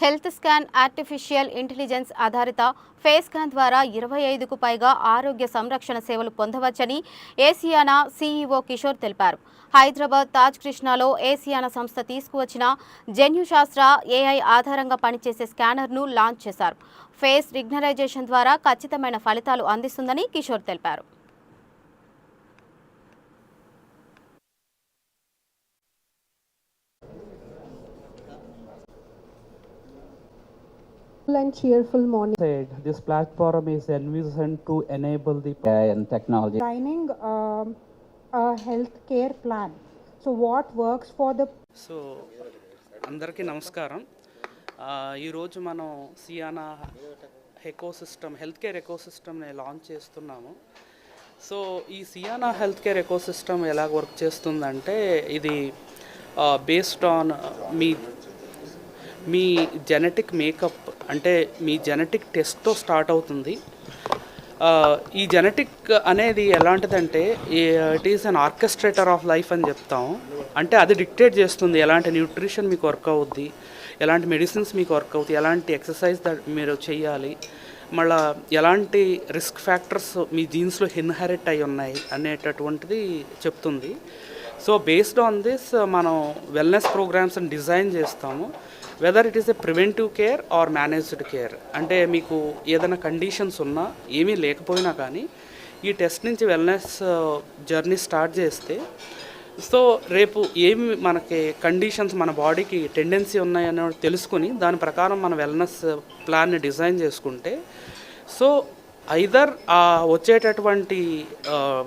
Health scan artificial intelligence ఆధారిత face scan ద్వారా ఇరవై ఐదుకు పైగా ఆరోగ్య సంరక్షణ సేవలు పొందవచ్చని ఏసియానా సీఈఓ కిషోర్ తెలిపారు. హైదరాబాద్ తాజ్ కృష్ణాలో ఏసియానా సంస్థ తీసుకువచ్చిన జన్యుశాస్త్ర ఏఐ ఆధారంగా పనిచేసే స్కానర్ను లాంచ్ చేశారు. ఫేస్ రిగ్నరైజేషన్ ద్వారా ఖచ్చితమైన ఫలితాలు అందిస్తుందని కిషోర్ తెలిపారు. And cheerful morning. said, this platform is envisioned to enable the AI and technology. Designing um, a healthcare plan. So, what works for the so అందరికీ నమస్కారం ఈరోజు మనం సియానా ecosystem health care echo సిస్టమ్ని లాంచ్ చేస్తున్నాము so ఈ సియానా health care ecosystem ఎలా work చేస్తుందంటే ఇది బేస్డ్ ఆన్ మీ మీ జెనెటిక్ మేకప్ అంటే మీ జెనెటిక్ టెస్ట్తో స్టార్ట్ అవుతుంది. ఈ జెనెటిక్ అనేది ఎలాంటిదంటే it is an orchestrator of life అని చెప్తాం. అంటే అది డిక్టేట్ చేస్తుంది ఎలాంటి న్యూట్రిషన్ మీకు వర్క్ అవుద్ది ఎలాంటి మెడిసిన్స్ మీకు వర్క్ అవుతాయి ఎలాంటి ఎక్సర్సైజ్ మీరు చేయాలి. మళ్ళా ఎలాంటి రిస్క్ ఫ్యాక్టర్స్ మీ జీన్స్లో ఇన్హెరిట్ అయి ఉన్నాయి అనేటటువంటిది చెప్తుంది. సో బేస్డ్ ఆన్ దిస్ మనం వెల్నెస్ ప్రోగ్రామ్స్ని డిజైన్ చేస్తాము. Whether it is a preventive care or managed care అంటే మీకు ఏదైనా కండిషన్స్ ఉన్నా ఏమీ లేకపోయినా కానీ ఈ టెస్ట్ నుంచి వెల్నెస్ జర్నీ స్టార్ట్ చేస్తే సో రేపు ఏమి మనకి కండిషన్స్ మన బాడీకి టెండెన్సీ ఉన్నాయని తెలుసుకుని దాని ప్రకారం మన వెల్నెస్ ప్లాన్ని డిజైన్ చేసుకుంటే సో ఐదర్ వచ్చేటటువంటి uh,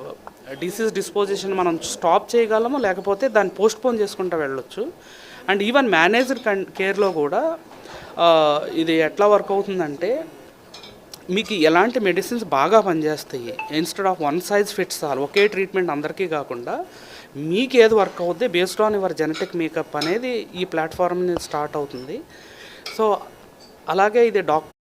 డిసీజ్ డిస్పోజిషన్ మనం స్టాప్ చేయగలము లేకపోతే దాన్ని పోస్ట్పోన్ చేసుకుంటూ వెళ్ళొచ్చు. అండ్ ఈవెన్ మేనేజర్ కన్ కేర్లో కూడా ఇది ఎట్లా వర్క్ అవుతుందంటే మీకు ఎలాంటి మెడిసిన్స్ బాగా పనిచేస్తాయి instead of one size fits all okay treatment అందరికీ కాకుండా మీకు ఏది వర్క్ అవుద్ది based on your genetic makeup అనేది ఈ ప్లాట్ఫామ్ స్టార్ట్ అవుతుంది. సో అలాగే ఇది డాక్టర్